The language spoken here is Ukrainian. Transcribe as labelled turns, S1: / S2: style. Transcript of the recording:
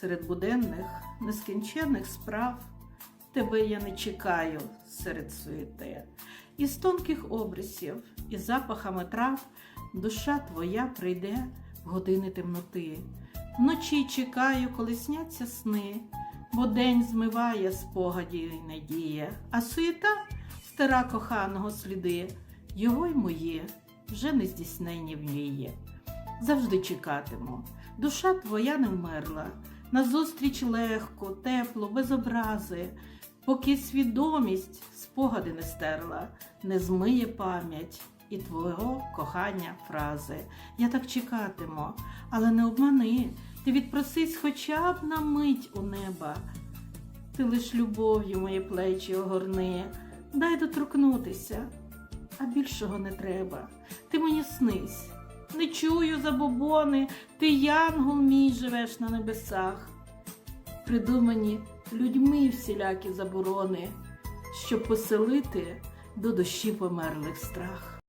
S1: серед буденних, нескінченних справ. Тебе я не чекаю серед суєти. Із тонких обрисів і запахами трав душа твоя прийде в години темноти. Вночі чекаю, коли сняться сни, бо день змиває спогадів і надія, а суєта стара коханого сліди, його й мої вже не здійснені в мрії. Завжди чекатиму, душа твоя не вмерла, назустріч легко, тепло, без образи, поки свідомість спогади не стерла, не змиє пам'ять і твого кохання фрази. Я так чекатиму, але не обмани, ти відпросись хоча б на мить у неба. Ти лиш любов'ю мої плечі огорни, дай доторкнутися, а більшого не треба. Ти мені снись, не чую забобони, ти янгол мій живеш на небесах. Придумані людьми всілякі заборони, щоб поселити до душі померлих страх.